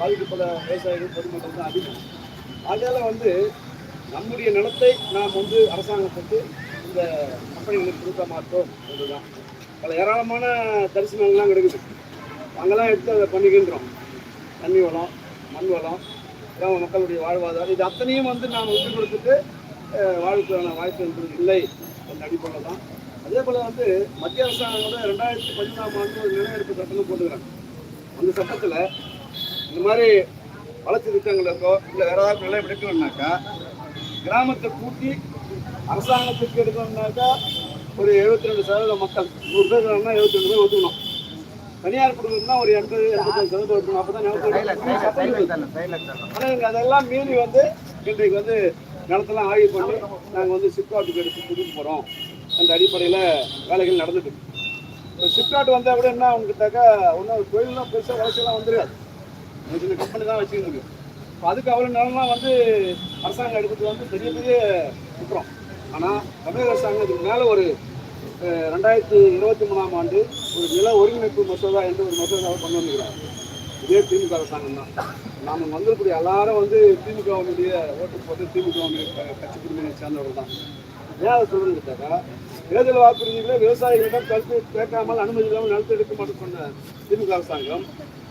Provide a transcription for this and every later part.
பாதிக்கப்பட்ட விவசாயிகள் பொதுமக்கள் தான் அதிகம். அதனால் வந்து நம்முடைய நிலத்தை நாம் வந்து அரசாங்கத்துக்கு இந்த கம்பெனிகளுக்கு கொடுக்க மாட்டோம் என்றுதான் பல ஏராளமான தரிசனங்கள்லாம் கிடைக்குது. அங்கெல்லாம் எடுத்து அதை பண்ணிக்கின்றோம். தண்ணி வளம் மண் வளம் கிராம மக்களுடைய வாழ்வாதாரம். இது அத்தனையும் வந்து நாம் விட்டு கொடுத்துட்டு வாழ்க்கையான வாய்ப்பு என்பது இல்லை என்ற அடிப்படையில் தான். அதே போல் வந்து மத்திய அரசாங்கம் கூட ரெண்டாயிரத்தி பதினாலாம் ஆண்டு ஒரு நிலையெடுப்பு சட்டம்னு போட்டுக்கிறாங்க. அந்த சட்டத்தில் இந்த மாதிரி வளர்ச்சி திட்டங்கள் இருக்கோ இல்லை வேற ஏதாவது நிலை எடுக்கணும்னாக்கா கிராமத்தை கூட்டி அரசாங்கத்துக்கு எடுக்கணும்னாக்கா ஒரு எழுபத்தி ரெண்டு சதவீத மக்கள் நூறு பேர் இருக்காங்கன்னா எழுபத்தி ரெண்டு பேர் ஒத்துக்கணும் தனியார் கொடுக்கணும்னா ஒரு எண்பது எண்பத்தஞ்சு சதவீதம் ஒத்துக்கணும் அப்போ தான் ஆனால் இங்கே அதெல்லாம் மீறி வந்து இன்றைக்கு வந்து நிலத்தெல்லாம் ஆய்வு பண்ணி நாங்கள் வந்து சிப்காட்டுக்கு எடுத்து கொடுக்க போகிறோம் அந்த அடிப்படையில் வேலைகள் நடந்துட்டு. இப்போ சிப்காட் வந்தால் கூட என்ன அவங்ககிட்டக்கா ஒன்றும் தொழிலாம் பெருசாக வளர்ச்சியெல்லாம் வந்துருக்காது சின்ன கம்பெனி தான் வச்சுக்க முடியும் இப்போ அதுக்கு அவ்வளோ நிலம்லாம் வந்து அரசாங்கம் எடுத்துட்டு வந்து பெரிய பெரிய குற்றம். ஆனால் தமிழக அரசாங்கம் இதுக்கு மேலே ஒரு ரெண்டாயிரத்தி இருபத்தி மூணாம் ஆண்டு ஒரு நில ஒருங்கிணைப்பு மசோதா என்று ஒரு மசோதாவை கொண்டு வந்துருக்கிறாங்க இதே திமுக அரசாங்கம் தான். நாம் வந்திருக்கக்கூடிய எல்லாரும் வந்து திமுகவினுடைய ஓட்டு போட்டு திமுகவுடைய கட்சி குடும்பத்தை சேர்ந்தவர்கள் தான். ஏன் அதை சொல்லுங்கட்டாக்கா தேர்தல் வாக்குறுதிகளை விவசாயிகளிடம் கருத்து கேட்காமல் அனுமதி இல்லாமல் நடத்த எடுக்க மாட்டேன் சொன்ன திமுக அரசாங்கம்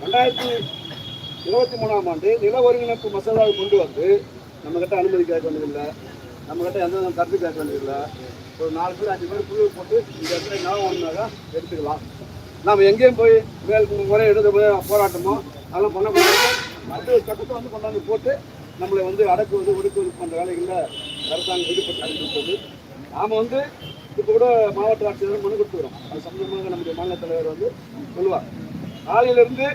ரெண்டாயிரத்தி இருபத்தி மூணாம் ஆண்டு நில ஒருங்கிணைப்பு மசோதாவை கொண்டு வந்து நம்மக்கிட்ட அனுமதி கேட்க வேண்டியதில்லை. நம்மக்கிட்ட எந்த கருத்து கேட்க வேண்டியதில்லை. ஒரு நாலு பேர் அஞ்சு பேர் குழு போட்டு இந்த இடத்துல ஞாபகம் எடுத்துக்கலாம். நாம் எங்கேயும் போய் மேல் முறை எடுத்து போய் போராட்டமோ அதெல்லாம் பண்ணக்கூடாது அடுத்த ஒரு சட்டத்தை வந்து கொண்டாந்து போட்டு நம்மளை வந்து அடக்குவது ஒடுக்குவது போன்ற வேலைகளில் அரசாங்கம் ஈடுபட்டு இருப்பது நாம் வந்து இப்போ கூட மாவட்ட ஆட்சியர் மனு கொடுத்துக்கிறோம் அது சம்பந்தமாக நம்முடைய மாநில தலைவர் வந்து சொல்லுவார். காலையிலேருந்து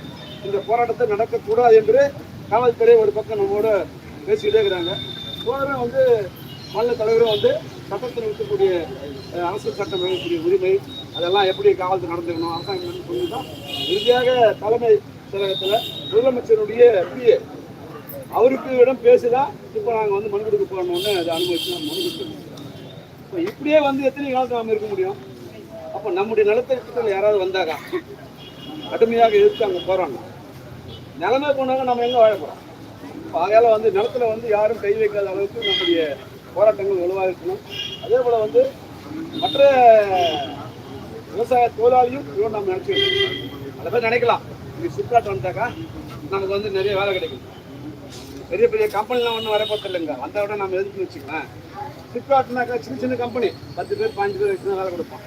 இந்த போராட்டத்தை நடக்கக்கூடாது என்று காவல்துறை ஒரு பக்கம் நம்மோட பேசிக்கிட்டே இருக்கிறாங்க. போகிற வந்து மாநில தலைவரும் வந்து சட்டத்தில் இருக்கக்கூடிய அரசு சட்டம் வழங்கக்கூடிய உரிமை அதெல்லாம் எப்படி காவல்துறை நடந்துக்கணும் அரசாங்கம் சொல்லி தான் இறுதியாக தலைமை செயலகத்தில் முதலமைச்சருடைய பிஏ அவருக்கு இடம் பேசிதான் இப்போ நாங்கள் வந்து மனு கொடுக்க போகணும்னு அதை அனுமதிச்சு நம்ம மனு கொடுத்துருக்கோம் இப்போ இப்படியே வந்து எத்தனை காலத்தில் நாம் இருக்க முடியும்? அப்போ நம்முடைய நிலத்திட்டத்தில் யாராவது வந்தாக்கா? கடுமையாக எதிர்த்து அங்கே போகிறாங்க நிலமே போனாங்க நம்ம எங்கே வாழ போகிறோம் ஆகையால் வந்து நிலத்துல வந்து யாரும் கை வைக்காத அளவுக்கு நம்முடைய போராட்டங்கள் வலுவாக இருக்கணும். அதே போல் வந்து மற்ற விவசாய தொழிலாளியும் இவன் நம்ம நினச்சிக்கணும் அதை பற்றி நினைக்கலாம். இங்கே சிப்காட் வந்தாக்கா நமக்கு வந்து நிறைய வேலை கிடைக்கும். பெரிய பெரிய கம்பெனிலாம் ஒன்றும் வரப்போறது இல்லைங்க. அந்த விட நம்ம எதுக்குன்னு வச்சுக்கலாம் சிப்காட்னாக்கா சின்ன சின்ன கம்பெனி. பத்து பேர் பாஞ்சு பேர் வச்சு வேலை கொடுப்போம்.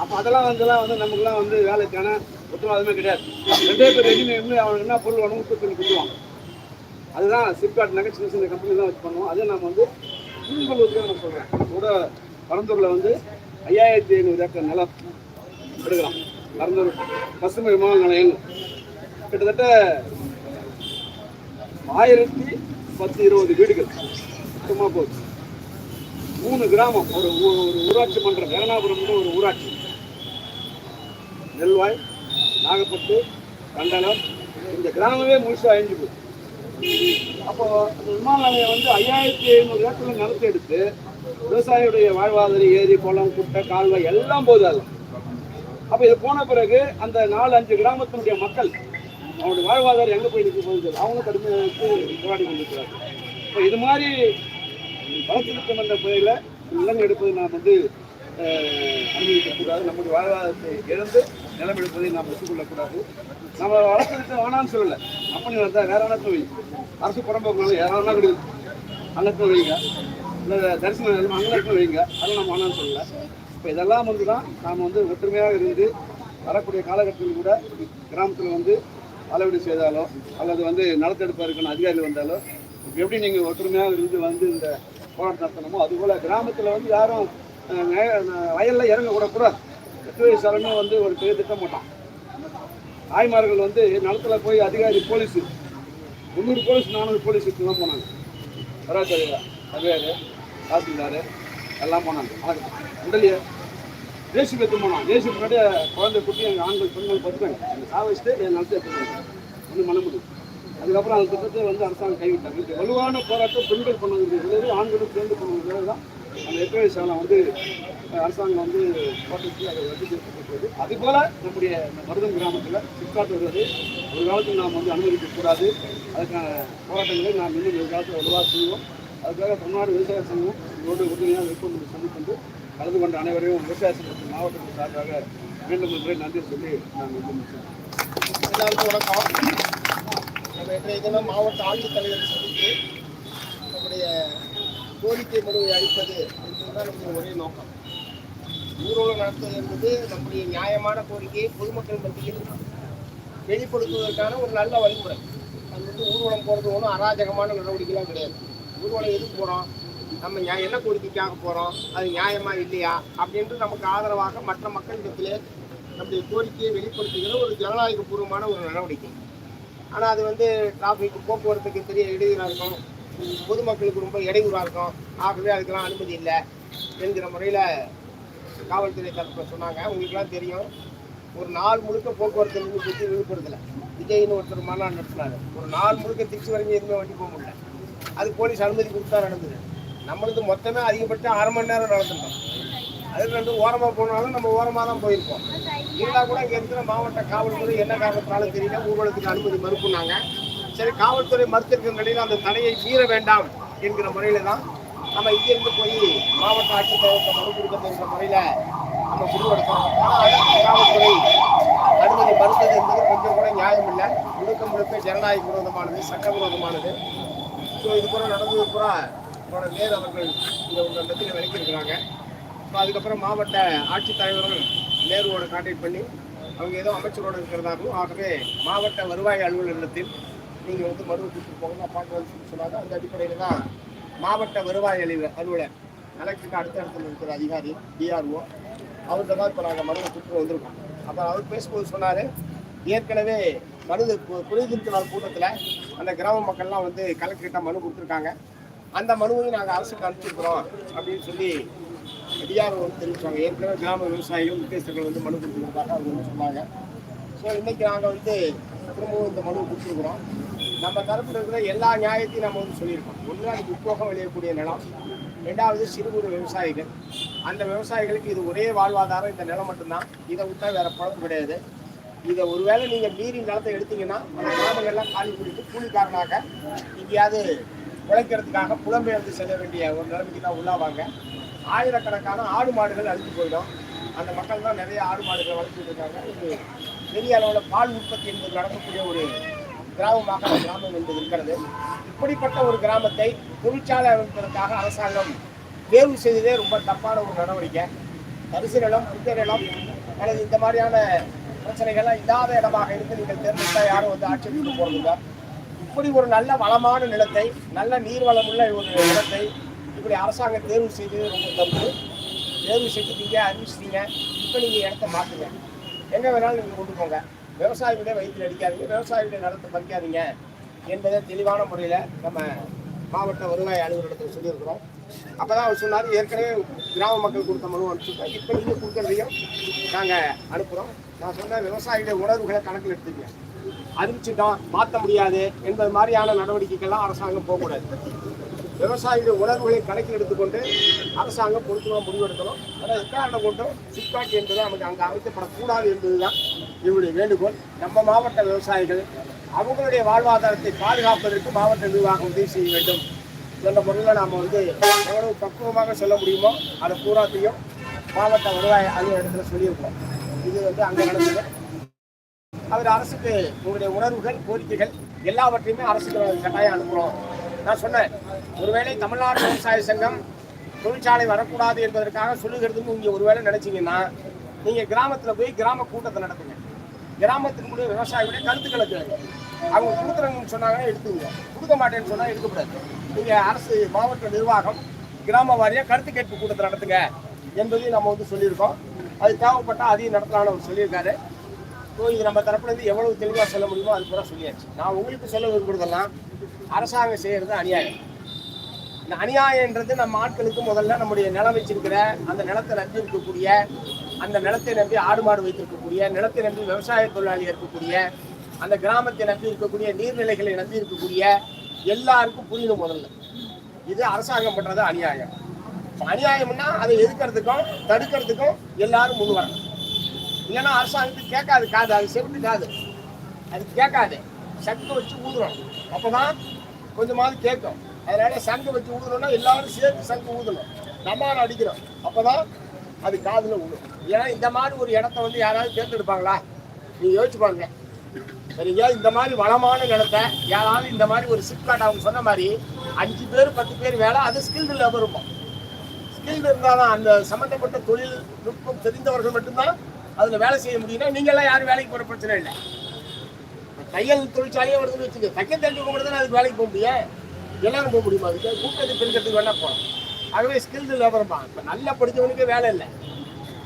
அப்போ அதெல்லாம் வந்துலாம் வந்து நமக்குலாம் வந்து வேலைக்கான உத்தரவாதமே கிடையாது. ரெண்டே பேர் எதுவுமே இருந்து அவனுக்கு என்ன பொருள் வேணும் உற்பத்தி பண்ணி கொடுத்துருவான் அதுதான் நகை சின்ன சின்ன கம்பெனி தான் வச்சு பண்ணுவோம். அதே நம்ம வந்து புரிஞ்சுக்கொள்வதுக்கு நான் சொல்கிறேன் கூட பரந்தூரில் வந்து ஐயாயிரத்தி ஐநூறு ஏக்கர் நிலம் எடுக்கலாம். பரந்தூர் பசுமை விமான நிலையம். கிட்டத்தட்ட ஆயிரத்தி பத்து இருபது வீடுகள் சும்மா போச்சு மூணு கிராமம். ஒரு ஊ- ஒரு ஊராட்சி மன்றம். வேணாபுரம்னு ஒரு ஊராட்சி. நெல்வாய் நாகப்பட்டு கண்டனம் இந்த கிராமமே முழுசாக அழிஞ்சு போச்சு. அப்போ அந்த விமான நிலையம் வந்து ஐயாயிரத்தி ஐநூறு ஏக்கரில் நிலத்தை எடுத்து விவசாயியுடைய வாழ்வாதார ஏரி குளம் குட்டை கால்வாய் எல்லாம் போகுது அதில் அப்போ இது போன பிறகு அந்த நாலு அஞ்சு கிராமத்தினுடைய மக்கள் அவனுடைய வாழ்வாதாரம் எங்கே போய் நிற்க போகுது அவங்க கடுமையாக போராடி கொண்டிருக்கிறார்கள். இப்போ இது மாதிரி வளர்ச்சி திட்டம் என்ற முறையில் நிலம் எடுப்பதை நாம் வந்து அனுமதிக்கக்கூடாது. நம்முடைய வாழ்வாதாரத்தை இழந்து நிலம் எடுப்பதை நாம் ஒத்துக்கொள்ளக்கூடாது. நம்ம வளர்ச்சி திட்டம் வேணாம்னு சொல்லலை. கம்பெனி வந்தால் வேற இடத்துல வைங்க அரசு புறம்போக்கு யாராவது கிடையாது அங்கத்தில் வைங்க இல்லை தரிசனம் நிலம் அங்கத்தில் வைங்க அதெல்லாம் நம்ம வேணாம்னு சொல்லலை. இப்போ இதெல்லாம் வந்து தான் நாம் வந்து ஒற்றுமையாக இருந்து வரக்கூடிய காலகட்டத்தில் கூட கிராமத்தில் வந்து அளவீடு செய்தாலோ அல்லது வந்து நடத்தெடுப்பதற்கான அதிகாரிகள் வந்தாலோ எப்படி நீங்கள் ஒற்றுமையாக இருந்து வந்து இந்த போராட்டம் நடத்தணுமோ? அதுபோல் கிராமத்தில் வந்து யாரும் வயலில் இறங்கக்கூடக்கூடாது ந- எட்டு வந்து ஒரு பெரிய திட்டம் போட்டான். தாய்மார்கள் வந்து நிலத்துல போய் அதிகாரி போலீஸு முந்நூறு போலீஸ் நானூறு போலீஸ் எடுத்து தான் போனாங்க. வராது சர்வேரு தாசில்தார் எல்லாம் போனாங்க. ஆனால் உடலையே தேசிய எடுத்து போனான். தேசிய முன்னாடியே குழந்தை குட்டி எங்கள் ஆண்கள் பெண்கள் பத்துக்காங்க அந்த சாவச்சிட்டு என் நிலத்தை எடுத்துக்காங்க ஒன்றும் பண்ண முடியும் அதுக்கப்புறம் அந்த திட்டத்தை வந்து அரசாங்கம் கைவிட்டாங்க. இது வலுவான போராட்டம் பெண்கள் பண்ணது ஆண்களும் சேர்ந்து பண்ணது தான் அந்த எட்டு சாலம் வந்து அரசாங்கம் வந்து போட்டுச்சு அதை ரத்து செய்யப்பட்டிருக்கிறது அதுபோல் நம்முடைய இந்த மருதம் கிராமத்தில் சிப்காட் வருவது ஒரு காலத்தில் நாம் வந்து அனுமதிக்கக்கூடாது. அதுக்கான போராட்டங்களை நாம் இன்னும் ஒரு காலத்தில் வலுவாக செய்வோம். அதுக்காக தமிழ்நாடு விவசாய சங்கம் இதோடு உறுதியாக விருப்பம் சந்திக்கொண்டு கலந்து கொண்ட அனைவரையும் விவசாய சங்கத்தின் மாவட்டத்தின் சார்பாக மீண்டும் ஒன்றை நன்றி சொல்லி நான் வந்து எல்லாருக்கும் வணக்கம் நம்ம இன்றைய தினம் மாவட்ட ஆட்சித்தலைவரை சந்தித்து நம்முடைய கோரிக்கை மனுவை அளிப்பது என்பதுதான் நம்முடைய ஒரே நோக்கம். ஊர்வலம் நடத்துவது என்பது நம்முடைய நியாயமான கோரிக்கையை பொதுமக்கள் மத்தியில் வெளிப்படுத்துவதற்கான ஒரு நல்ல வழிமுறை. அது வந்து ஊர்வலம் போகிறது ஒன்றும் அராஜகமான நடவடிக்கைலாம் கிடையாது. ஊர்வலம் எதுக்கு போகிறோம் நம்ம நியாயம் என்ன கோரிக்கைக்காக போகிறோம் அது நியாயமா இல்லையா? அப்படின்ட்டு நமக்கு ஆதரவாக மற்ற மக்களிடத்திலே நம்முடைய கோரிக்கையை வெளிப்படுத்துகிற ஒரு ஜனநாயகபூர்வமான ஒரு நடவடிக்கை. ஆனால் அது வந்து டிராஃபிக் போக்குவரத்துக்கு பெரிய இடையூறாக இருக்கும். பொதுமக்களுக்கு ரொம்ப இடையூறாக இருக்கும். ஆகவே அதுக்கெல்லாம் அனுமதி இல்லை என்கிற முறையில் காவல்துறை தரப்பில் சொன்னாங்க. உங்களுக்குலாம் தெரியும். ஒரு நாள் முழுக்க போக்குவரத்து நின்று பற்றி விழுப்புரத்தில். விஜய்னு ஒருத்தர் மாநாடு நடத்தினார். ஒரு நாள் முழுக்க திருச்சி வரைக்கும் எதுவுமே வண்டி போக முடியல. அது போலீஸ் அனுமதி கொடுத்தா நடந்தது. நம்மளுக்கு மொத்தமே அதிகபட்சம் அரை மணி நேரம் நடந்துட்டோம் அது ரெண்டு ஓரமாக போனாலும் நம்ம ஓரமாக தான் போயிருப்போம். இருந்தால் கூட இங்கே இருக்கிற மாவட்ட காவல்துறை என்ன காரணத்தினாலும் தெரியல. ஊர்வலத்துக்கு அனுமதி மறுப்புனாங்க. சரி காவல்துறை மறுத்திருக்கிற நிலையில் அந்த தடையை மீற வேண்டாம் என்கிற முறையில் தான் நம்ம இங்கிருந்து போய் மாவட்ட ஆட்சித்தலைவர்கிட்ட மனு கொடுக்கணுங்கிற முறையில் நம்ம முடிவெடுத்தோம் ஆனால் காவல்துறை அனுமதி மறுத்தது என்பது கொஞ்சம் கூட நியாயம் இல்லை. முழுக்க முழுக்க ஜனநாயக விரோதமானது சட்ட விரோதமானது. ஸோ இது கூட நடந்தது பூரா போன நேர் அவர்கள் இங்கே உங்கள் இடத்துல விளக்கியிருக்கிறாங்க. ஸோ அதுக்கப்புறம் மாவட்ட ஆட்சித்தலைவரும் நேருவோட கான்டாக்ட் பண்ணி அவங்க ஏதோ அமைச்சரோடு இருக்கிறதாகவும் ஆகவே மாவட்ட வருவாய் அலுவலகத்தில் நீங்கள் வந்து மனு கொடுத்துட்டு போங்க நான் சொல்லி சொன்னாங்க. அந்த அடிப்படையில் தான் மாவட்ட வருவாய் அலுவலர் அலுவலர் கலெக்டருக்கு அடுத்தடுத்து இருக்கிற அதிகாரி டிஆர்ஓ அவர்கிட்ட தான் இப்போ நாங்கள் மனுவை கொடுத்துட்டு வந்திருக்கோம். அப்போ அவர் பேசும்போது சொன்னார் ஏற்கனவே மனு குறைதீர்ப்பு நாள் கூட்டத்தில் அந்த கிராம மக்கள்லாம் வந்து கலெக்டர்கிட்ட மனு கொடுத்துருக்காங்க. அந்த மனுவையும் நாங்கள் அரசுக்கு அனுப்பிச்சிருக்கிறோம் அப்படின்னு சொல்லி டிஆர்ஓ வந்து தெரிவிச்சாங்க ஏற்கனவே கிராம விவசாயிகள் முக்கியஸ்தர்கள் வந்து மனு கொடுத்துருக்காங்க அவங்க வந்து சொன்னாங்க. ஸோ இன்னைக்கு நாங்கள் வந்து திரும்பவும் இந்த மனு கொடுத்துருக்குறோம். நம்ம தரப்பில் இருக்கிற எல்லா நியாயத்தையும் நம்ம வந்து சொல்லியிருக்கோம். ஒன்று அதுக்கு உட்போகம் விளையக்கூடிய நிலம். ரெண்டாவது சிறு குறு விவசாயிகள். அந்த விவசாயிகளுக்கு இது ஒரே வாழ்வாதாரம் இந்த நிலம் மட்டும்தான். இதை விட்டா வேறு பழக்கம் கிடையாது. இதை ஒருவேளை நீங்கள் மீறி நிலத்தை எடுத்தீங்கன்னா அந்த கிராமங்கள்லாம் காலி பிடித்து கூலிக்காரனாக எங்கேயாவது உழைக்கிறதுக்காக புலம்பெயர்ந்து செல்ல வேண்டிய ஒரு நிலைமைக்கு தான் உள்ளாவாங்க. ஆயிரக்கணக்கான ஆடு மாடுகள் அழிஞ்சு போயிடும். அந்த மக்கள் தான் நிறைய ஆடு மாடுகள் வளர்த்துட்டு இருக்காங்க. இது பெரிய அளவில் பால் உற்பத்தி என்பது நடக்கக்கூடிய ஒரு கிராமமாக அந்த கிராமம் என்பது இருக்கிறது. இப்படிப்பட்ட ஒரு கிராமத்தை தொழிற்சாலை அமைப்பதற்காக அரசாங்கம் தேர்வு செய்ததே ரொம்ப தப்பான ஒரு நடவடிக்கை. தரிசு நிலம் புத்தநிலம் அல்லது இந்த மாதிரியான பிரச்சனைகள்லாம் இல்லாத இடமாக இருந்து நீங்கள் தேர்ந்தெடுத்தால் யாரும் வந்து ஆட்சேபிக்க போறதில்லை. இப்படி ஒரு நல்ல வளமான நிலத்தை நல்ல நீர்வளமுள்ள ஒரு நிலத்தை இப்படி அரசாங்கம் தேர்வு செய்தது ரொம்ப தப்பு. தேர்வு செஞ்சுட்டீங்க அறிவிச்சிட்டீங்க. இப்போ நீங்கள் இடத்த மாற்றுங்க எங்கே வேணாலும் நீங்கள் கொண்டு போங்க. விவசாயிகளே வயிற்றில் அடிக்காதீங்க. விவசாயிகளுடைய நிலத்தை பறிக்காதீங்க என்பதை தெளிவான முறையில் நம்ம மாவட்ட வருவாய் அலுவலகத்தில் சொல்லியிருக்கிறோம். அப்போ தான் அவர் சொன்னார் ஏற்கனவே கிராம மக்கள் கொடுத்த மனு அனுப்பிச்சிருக்கோம் இப்போ நீங்கள் கொடுக்குறதையும் நாங்கள் அனுப்புகிறோம் நான் சொன்ன விவசாயிகளுடைய உணர்வுகளை கணக்கில் எடுத்துக்கங்க. அறிவிச்சிட்டோம் மாற்ற முடியாது என்பது மாதிரியான நடவடிக்கைகள்லாம் அரசாங்கம் போகக்கூடாது. விவசாயிகள் உணர்வுகளை கணக்கில் எடுத்துக்கொண்டு அரசாங்கம் பொருத்தமாக முடிவெடுக்கணும். ஆனால் எக்காரணம் கொண்டும் சிப்பாக்கி என்பது நமக்கு அங்கே அமைக்கப்படக்கூடாது என்பதுதான் இவருடைய வேண்டுகோள். நம்ம மாவட்ட விவசாயிகள் அவங்களுடைய வாழ்வாதாரத்தை பாதுகாப்பதற்கு மாவட்ட நிர்வாகம் உதவி செய்ய வேண்டும். என்ற முறையில் நாம் வந்து எவ்வளவு பக்குவமாக சொல்ல முடியுமோ அதை பூராத்தையும் மாவட்ட வருவாய் அலுவலகத்தில் சொல்லியிருக்கோம். இது வந்து அங்கே நடந்தது. அவர் அரசுக்கு உங்களுடைய உணர்வுகள் கோரிக்கைகள் எல்லாவற்றையுமே அரசுக்கு கட்டாயம் அனுப்புகிறோம் நான் சொன்னேன் ஒருவேளை தமிழ்நாடு விவசாய சங்கம் தொழிற்சாலை வரக்கூடாது என்பதற்காக சொல்லுகிறதுன்னு நீங்கள் ஒருவேளை நினைச்சீங்கன்னா நீங்கள் கிராமத்தில் போய் கிராம கூட்டத்தை நடத்துங்க. கிராமத்தினுடைய விவசாயிகளுடைய கருத்துக்களை கேளுங்க. அவங்க கொடுக்குறேன்னு சொன்னாங்கன்னா எடுத்துங்க. கொடுக்க மாட்டேன்னு சொன்னால் எடுக்கக்கூடாது நீங்கள் அரசு மாவட்ட நிர்வாகம் கிராம வாரியாக கருத்து கேட்பு கூட்டத்தை நடத்துங்க என்பதையும் நம்ம வந்து சொல்லியிருக்கோம். அது தேவைப்பட்டால் அதையும் நடத்தலாம்னு அவர் சொல்லியிருக்காரு. ஸோ இது நம்ம தரப்புலேருந்து எவ்வளவு தெளிவாக சொல்ல முடியுமோ அது கூட சொல்லியாச்சு. நான் உங்களுக்கு சொல்ல விரும்புறதெல்லாம் அரசாங்கம் செய்கிறது அநியாயம். இந்த அநியாயன்றது நம்ம ஆட்களுக்கு முதல்ல நம்முடைய நிலம் வச்சிருக்கிற அந்த நிலத்தை நம்பி இருக்கக்கூடிய அந்த நிலத்தை நம்பி ஆடு மாடு வைத்திருக்கக்கூடிய நிலத்தை நம்பி விவசாய தொழிலாளி இருக்கக்கூடிய அந்த கிராமத்தை நம்பி இருக்கக்கூடிய நீர்நிலைகளை நம்பி இருக்கக்கூடிய எல்லாருக்கும் புரியணும் முதல்ல. இது அரசாங்கம் பண்றது அநியாயம். அநியாயம்னா அதை எதிர்க்கிறதுக்கும் தடுக்கிறதுக்கும் எல்லாரும் முன் வரணும். இல்லைன்னா அரசாங்கத்துக்கு கேட்காது காது அது செவிட்டு காது. அது கேட்காது. சக்தி வச்சு ஊதுறோம். அப்போதான் கொஞ்சமாவது கேட்கும். அதனால சங்கு வச்சு ஊதுறோம்னா எல்லாரும் சேர்த்து சங்கு ஊதணும். நம்ம அடிக்கிறோம். அப்பதான் அது காதில் ஊடும் ஏன்னா இந்த மாதிரி ஒரு இடத்த வந்து யாராவது தேர்ந்தெடுப்பாங்களா? நீங்கள் யோசிச்சு பாருங்க. சரிங்க இந்த மாதிரி வளமான நிலத்தை யாராவது இந்த மாதிரி ஒரு சிப்காட் அவங்க சொன்ன மாதிரி அஞ்சு பேர் பத்து பேர் வேலை அது ஸ்கில்டு லேபர் இருக்கும் ஸ்கில்டு இருந்தால் தான் அந்த சம்மந்தப்பட்ட தொழில் நுட்பம் தெரிந்தவர்கள் மட்டும்தான் அதில் வேலை செய்ய முடியும்னா நீங்கள்லாம் யாரும் வேலைக்கு போகிற பிரச்சனை இல்லை. தையல் தொழிற்சாலையே வருதுன்னு வச்சுக்கோங்க தையல் தெரிஞ்சவங்க மட்டும் தானே அதுக்கு வேலைக்கு போக முடியும். எல்லாரும் போக முடியுமா? அதுக்கு கூட்டத்துக்கு பெருக்கிறதுக்கு வேணால் போகலாம் ஆகவே ஸ்கில்டு லேபர் இப்போ நல்லா படித்தவனுக்கு வேலை இல்லை.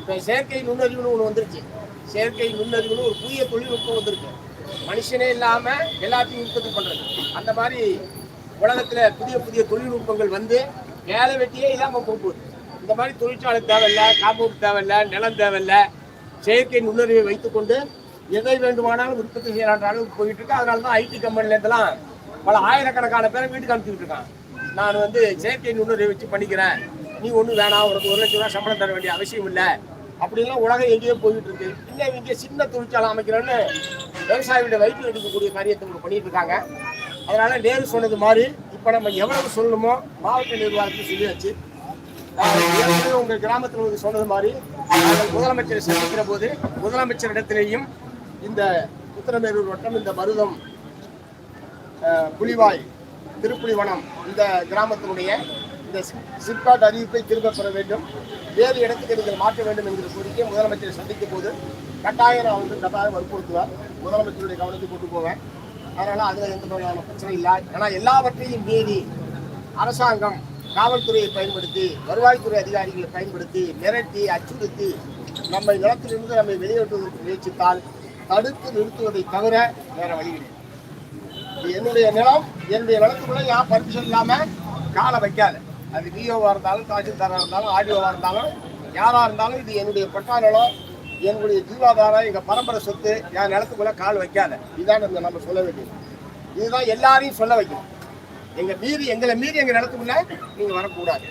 இப்போ செயற்கை நுண்ணறிவுன்னு ஒன்று வந்துருச்சு. செயற்கை நுண்ணறிவுன்னு ஒரு புதிய தொழில்நுட்பம் வந்திருக்கு. மனுஷனே இல்லாமல் எல்லாத்தையும் உற்பத்தி பண்ணுறது அந்த மாதிரி உலகத்தில் புதிய புதிய தொழில்நுட்பங்கள் வந்து வேலை வெட்டியே இல்லாமல் போகுது. இந்த மாதிரி தொழிற்சாலை தேவையில்லை காம்பவுண்ட் தேவையில்லை நிலம் தேவையில்லை. செயற்கை நுண்ணறிவை வைத்துக்கொண்டு எதை வேண்டுமானாலும் உற்பத்தி செய்யலான்ற அளவுக்கு போயிட்டு இருக்கு. அதனால தான் ஐடி கம்பெனிலேருந்துலாம் பல ஆயிரக்கணக்கான பேரை வீட்டுக்கு அனுப்பிச்சுட்டு இருக்கான் நான் வந்து செயற்கை நுண்ணறிவை வச்சு பண்ணிக்கிறேன். நீ ஒன்றும் வேணாம் உனக்கு ஒரு லட்சம் ரூபா சம்பளம் தர வேண்டிய அவசியம் இல்லை. அப்படிலாம் உலகம் எங்கேயோ போயிட்டு இருக்கு. இன்னும் இங்கே சின்ன தொழிற்சாலை அமைக்கிறேன்னு விவசாயிகளோட வயிற்று எடுக்கக்கூடிய காரியத்தை இவங்க பண்ணிட்டு இருக்காங்க. அதனால நேரு சொன்னது மாதிரி இப்போ நம்ம எவ்வளவு சொல்லணுமோ மாவட்ட நிர்வாகத்துக்கு சொல்லியாச்சு. ஆஹ் உங்கள் கிராமத்தில் வந்து சொன்னது மாதிரி நாங்கள் முதலமைச்சரை சந்திக்கிற போது முதலமைச்சரிடத்திலேயும் இந்த உத்தரமேரூர் வட்டம் இந்த மருதம் புலிவாய் திருப்புலிவனம் இந்த கிராமத்தினுடைய இந்த சிப்காட் அறிவிப்பை திரும்ப பெற வேண்டும். வேறு இடத்துக்கு நீங்கள் மாற்ற வேண்டும் என்கிற கோரிக்கை முதலமைச்சரை சந்திக்கும் போது கட்டாயம் நான் வந்து கட்டாயம் வற்புறுத்துவார். முதலமைச்சருடைய கவனத்துக்கு கொண்டு போவேன் அதனால் அதில் எந்த வகையான பிரச்சனை இல்லை. ஆனால் எல்லாவற்றையும் மீறி அரசாங்கம் காவல்துறையை பயன்படுத்தி வருவாய்த்துறை அதிகாரிகளை பயன்படுத்தி மிரட்டி அச்சுறுத்தி நம்மை நிலத்திலிருந்து நம்மை வெளியேற்றுவதற்கு முயற்சித்தால் தடுத்து நிறுத்துவதை தவிர வேற வழி கிடையாது. என்னுடைய நிலம் என்னுடைய நிலத்துக்குள்ள யார் பர்மிஷன் இல்லாம காலை வைக்காத. அது விஓவா இருந்தாலும் தாசில்தாரா இருந்தாலும் ஆடியோவா இருந்தாலும் யாரா இருந்தாலும் இது என்னுடைய பட்டா நிலம் என்னுடைய ஜீவாதாரம் எங்க பரம்பரை சொத்து என் நிலத்துக்குள்ள கால் வைக்காத. இதுதான் நம்ம சொல்ல வேண்டியது. இதுதான் எல்லாரையும் சொல்ல வைக்கணும். எங்கள் மீறி எங்களை மீறி எங்கள் நிலத்துக்குள்ள நீங்கள் வரக்கூடாது.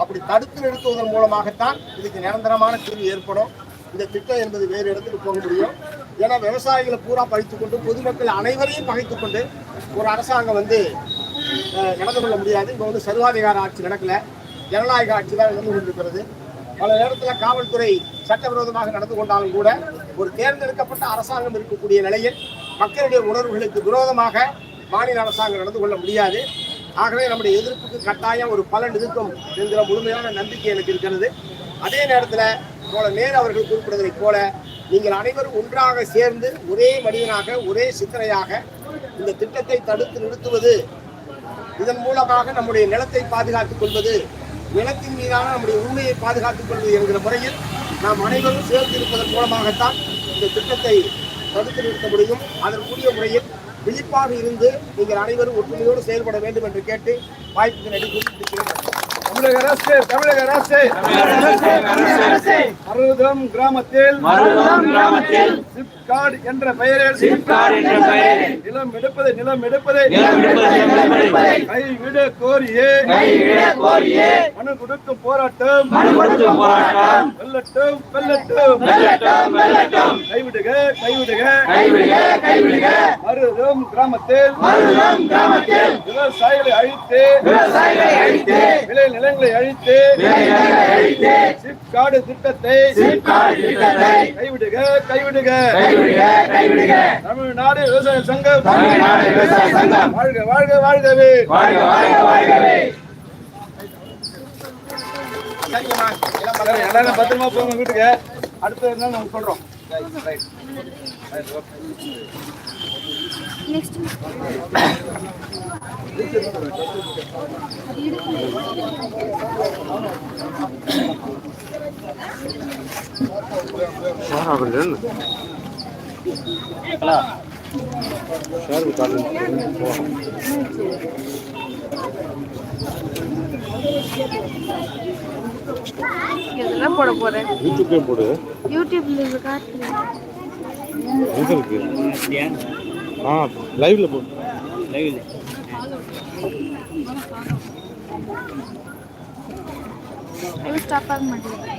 அப்படி தடுத்து நிறுத்துவதன் மூலமாகத்தான் இதுக்கு நிரந்தரமான தீர்வு ஏற்படும். இந்த திட்டம் என்பது வேறு இடத்துக்கு போக முடியும். ஏன்னா விவசாயிகளை பூரா பழித்துக்கொண்டு பொதுமக்கள் அனைவரையும் பகைத்துக்கொண்டு ஒரு அரசாங்கம் வந்து நடந்து கொள்ள முடியாது. இப்போ வந்து சர்வாதிகார ஆட்சி நடக்கல. ஜனநாயக ஆட்சி தான் நடந்து கொண்டிருக்கிறது. பல நேரத்தில் காவல்துறை சட்டவிரோதமாக நடந்து கொண்டாலும் கூட ஒரு தேர்ந்தெடுக்கப்பட்ட அரசாங்கம் இருக்கக்கூடிய நிலையில் மக்களுடைய உணர்வுகளுக்கு விரோதமாக மாநில அரசாங்கம் நடந்து கொள்ள முடியாது. ஆகவே நம்முடைய எதிர்ப்புக்கு கட்டாயம் ஒரு பலன் இருக்கும் என்கிற முழுமையான நம்பிக்கை எனக்கு இருக்கிறது. அதே நேரத்தில் போல நேரு அவர்கள் குறிப்பிடுவதைப் போல நீங்கள் அனைவரும் ஒன்றாக சேர்ந்து ஒரே மனிதனாக ஒரே சிந்தனையாக இந்த திட்டத்தை தடுத்து நிறுத்துவது இதன் மூலமாக நம்முடைய நிலத்தை பாதுகாத்துக் கொள்வது நிலத்தின் மீதான நம்முடைய உண்மையை பாதுகாத்துக் கொள்வது என்கிற முறையில் நாம் அனைவரும் சேர்ந்து இருப்பதன் மூலமாகத்தான் இந்த திட்டத்தை தடுத்து நிறுத்த முடியும். அதற்குரிய முறையில் விழிப்பாக இருந்து நீங்கள் அனைவரும் ஒற்றுமையோடு செயல்பட வேண்டும் என்று கேட்டு வாய்ப்புகள் எடுத்து தமிழக அரசு தமிழக அரசு. மருதம் கிராமத்தில் கிராமத்தில் சிப்காட் என்ற பெயரில் நிலம் எடுப்பதை நிலம் எடுப்பதை கைவிட கோரியே. மனு கொடுக்கும் போராட்டம். வெல்லட்டும் வெல்லட்டும். கைவிடுக கைவிடுக. கைவிடுக மருதம் கிராமத்தில் விவசாயிகளை அழித்து விவசாயிகளை அழித்து விளை நிலங்களை அழித்து சிப்காடு திட்டத்தை கைவிடுக கைவிடுக. தமிழ்நாடு விவசாய சங்கம் வாழ்க வாழ்க வாழ்கவே. வாழ்க வாழ்க வாழ்கவே எல்லாரும் பத்திரமா போங்க வீட்டுக்கு. அடுத்து என்ன நாங்க சொல்றோம். ரைட் எதெல்லாம் போட போறேன். யூடியூப்லேயே போடு. யூடியூப்ல இருந்து காட்டுங்க எங்க இருக்கு ஆ லைவ்ல போடு லைவ் ஸ்டாப் ஆக மாட்டேங்குது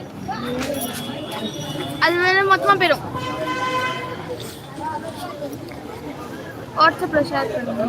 அது வேற மொத்தமாக போயிடும் வாட்ஸ்அப்பில் ஷேர் பண்ணுங்க